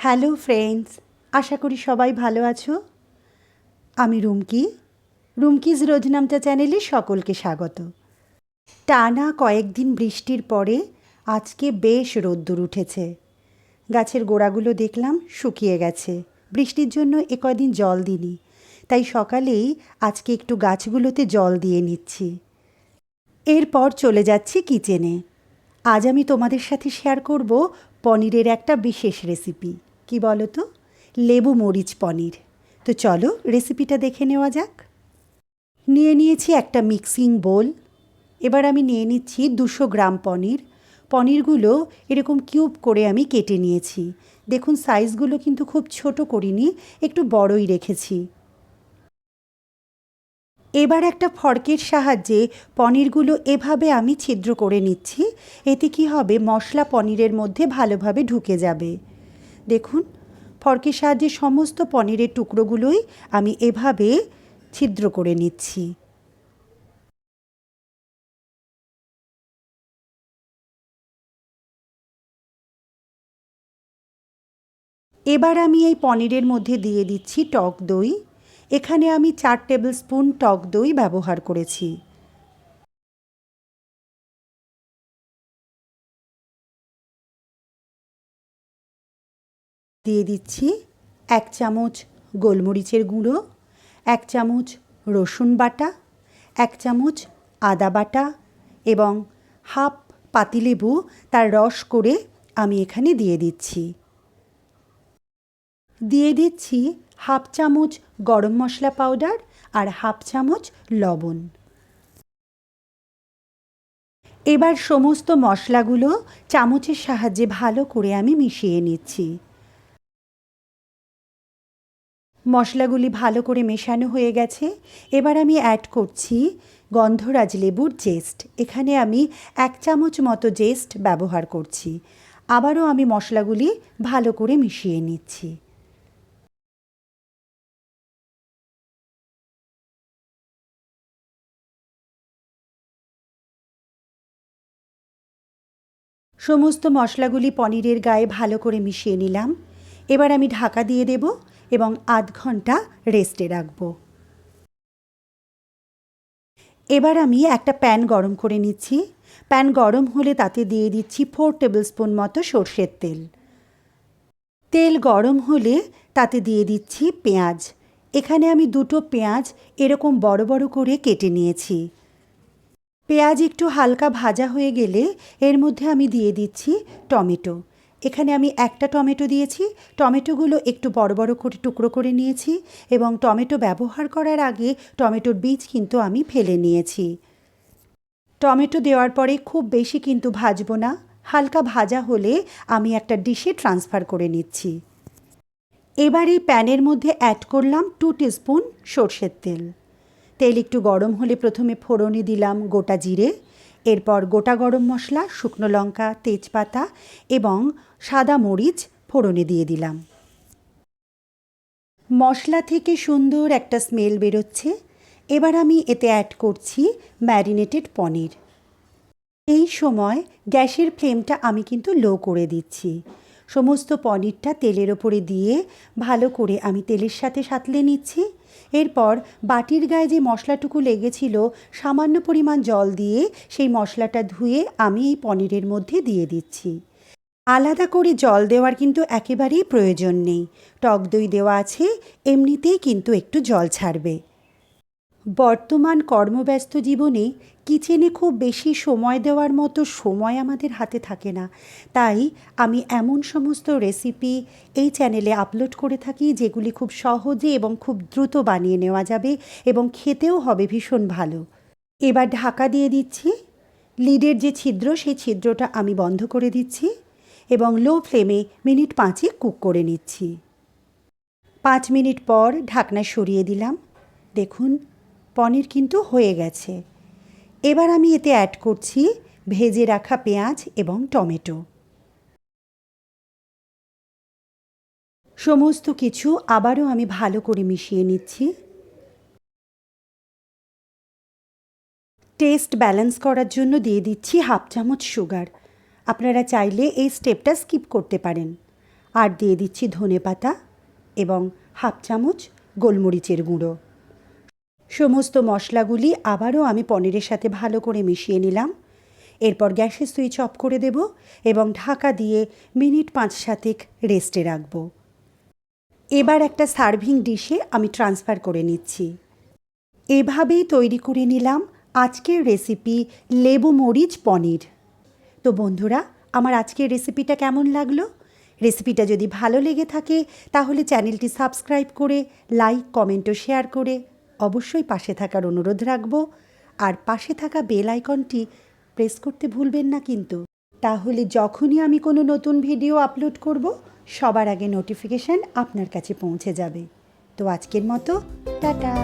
Hello friends, আশা করি সবাই ভালো আছো। আমি রুমকি। রুমকিজ রোজনামচা চ্যানেলে সকলকে স্বাগত। টানা কয়েকদিন বৃষ্টির পরে আজকে বেশ রোদ্দুর উঠেছে। গাছের গোড়াগুলো দেখলাম শুকিয়ে গেছে। বৃষ্টির জন্য এ কদিন জল দিনি তাই সকালেই আজকে একটু গাছগুলোতে জল দিয়ে নিচ্ছি। এরপর চলে যাচ্ছি কিচেনে। আজ আমি তোমাদের সাথে শেয়ার করব পনিরের একটা বিশেষ রেসিপি। কি বলো তো লেবু, মরিচ, পনির। তো চলো রেসিপিটা দেখে নেওয়া যাক। নিয়ে নিয়েছি একটা মিক্সিং বোল এবার আমি নিয়ে নিচ্ছি দুশো গ্রাম পনির। পনিরগুলো এরকম কিউব করে আমি কেটে নিয়েছি। দেখুন সাইজগুলো কিন্তু খুব ছোট করিনি, একটু বড়ই রেখেছি। এবার একটা ফর্কের সাহায্যে পনিরগুলো এভাবে আমি ছিদ্র করে নিচ্ছি। এতে কি হবে? মশলা পনিরের মধ্যে ভালোভাবে ঢুকে যাবে। দেখুন, ফর্কের সাহায্যে সমস্ত পনিরের টুকরোগুলোই আমি এভাবে ছিদ্র করে নিচ্ছি। এবার আমি এই পনিরের মধ্যে দিয়ে দিচ্ছি টক দই। এখানে আমি চার টেবিল স্পুন টক দই ব্যবহার করেছি। দিয়ে দিচ্ছি এক চামচ গোলমরিচের গুঁড়ো, এক চামচ রসুন বাটা, এক চামচ আদা বাটা এবং হাফ পাতিলেবু তার রস করে আমি এখানে দিয়ে দিচ্ছি। দিয়ে দিচ্ছি হাফ চামচ গরম মশলা পাউডার আর হাফ চামচ লবণ। এবার সমস্ত মশলাগুলো চামচের সাহায্যে ভালো করে আমি মিশিয়ে নিচ্ছি। মশলাগুলি ভালো করে মেশানো হয়ে গেছে। এবার আমি অ্যাড করছি গন্ধরাজ লেবুর জেস্ট এখানে আমি এক চামচ মতো জেস্ট ব্যবহার করছি। আবারও আমি মশলাগুলি ভালো করে মিশিয়ে নিচ্ছি। সমস্ত মশলাগুলি পনিরের গায়ে ভালো করে মিশিয়ে নিলাম। এবার আমি ঢাকা দিয়ে দেব। এবং আধ ঘণ্টা রেস্টে রাখব। এবার আমি একটা প্যান গরম করে নিচ্ছি। প্যান গরম হলে তাতে দিয়ে দিচ্ছি ফোর টেবিল স্পুন মতো সর্ষের তেল। তেল গরম হলে তাতে দিয়ে দিচ্ছি পেঁয়াজ। এখানে আমি দুটো পেঁয়াজ এরকম বড় বড় করে কেটে নিয়েছি। পেঁয়াজ একটু হালকা ভাজা হয়ে গেলে এর মধ্যে আমি দিয়ে দিচ্ছি টমেটো। এখানে আমি একটা টমেটো দিয়েছি। টমেটোগুলো একটু বড় বড় করে টুকরো করে নিয়েছি এবং টমেটো ব্যবহার করার আগে টমেটোর বীজ কিন্তু আমি ফেলে নিয়েছি। টমেটো দেওয়ার পরে খুব বেশি কিন্তু ভাজবো না। হালকা ভাজা হলে আমি একটা ডিশে ট্রান্সফার করে নিচ্ছি। এবার এই প্যানের মধ্যে অ্যাড করলাম টু টিস্পুন সর্ষের তেল। তেল একটু গরম হলে প্রথমে ফোড়নে দিলাম গোটা জিরে। এরপর গোটা গরম মশলা, শুকনো লঙ্কা, তেজপাতা এবং সাদা মরিচ ফোড়নে দিয়ে দিলাম। মশলা থেকে সুন্দর একটা স্মেল বেরোচ্ছে। এবার আমি এতে অ্যাড করছি ম্যারিনেটেড পনির। এই সময় গ্যাসের ফ্লেমটা আমি কিন্তু লো করে দিচ্ছি। সমস্ত পনিরটা তেলের ওপরে দিয়ে ভালো করে আমি তেলের সাথে সাতলে নিচ্ছি। এরপর বাটির গায়ে যে মশলাটুকু লেগেছিল, সামান্য পরিমাণ জল দিয়ে সেই মশলাটা ধুয়ে আমি এই পনিরের মধ্যে দিয়ে দিচ্ছি। আলাদা করে জল দেওয়ার কিন্তু একেবারেই প্রয়োজন নেই। টক দই দেওয়া আছে, এমনিতেই কিন্তু একটু জল ছাড়বে। বর্তমান কর্মব্যস্ত জীবনে কিচেনে খুব বেশি সময় দেওয়ার মতো সময় আমাদের হাতে থাকে না। তাই আমি এমন সমস্ত রেসিপি এই চ্যানেলে আপলোড করে থাকি যেগুলি খুব সহজে এবং খুব দ্রুত বানিয়ে নেওয়া যাবে এবং খেতেও হবে ভীষণ ভালো। এবার ঢাকা দিয়ে দিচ্ছি। লিডের যে ছিদ্র, সেই ছিদ্রটা আমি বন্ধ করে দিচ্ছি এবং লো ফ্লেমে মিনিট পাঁচে কুক করে নিচ্ছি। পাঁচ মিনিট পর ঢাকনা সরিয়ে দিলাম। দেখুন পনির কিন্তু হয়ে গেছে। এবার আমি এতে অ্যাড করছি ভেজে রাখা পেঁয়াজ এবং টমেটো। সমস্ত কিছু আবারও আমি ভালো করে মিশিয়ে নিচ্ছি। টেস্ট ব্যালেন্স করার জন্য দিয়ে দিচ্ছি হাফ চামচ সুগার আপনারা চাইলে এই স্টেপটা স্কিপ করতে পারেন। আর দিয়ে দিচ্ছি ধনে পাতা এবং হাফ চামচ গোলমরিচের গুঁড়ো। সমস্ত মশলাগুলি আবারও আমি পনিরের সাথে ভালো করে মিশিয়ে নিলাম। এরপর গ্যাসের সুইচ অফ করে দেব এবং ঢাকা দিয়ে মিনিট পাঁচ সাতেক রেস্টে রাখব। এবার একটা সার্ভিং ডিশে আমি ট্রান্সফার করে নিচ্ছি। এভাবেই তৈরি করে নিলাম আজকের রেসিপি লেবু মরিচ পনির। তো বন্ধুরা, আমার আজকের রেসিপিটা কেমন লাগল? রেসিপিটা যদি ভালো লেগে থাকে, তাহলে চ্যানেলটি সাবস্ক্রাইব করে, লাইক, কমেন্ট ও শেয়ার করে অবশ্যই পাশে থাকার অনুরোধ রাখব। আর পাশে থাকা বেল আইকনটি প্রেস করতে ভুলবেন না কিন্তু। তাহলে যখনই আমি কোনো নতুন ভিডিও আপলোড করব, সবার আগে নোটিফিকেশান আপনার কাছে পৌঁছে যাবে। তো আজকের মতো, টাটা।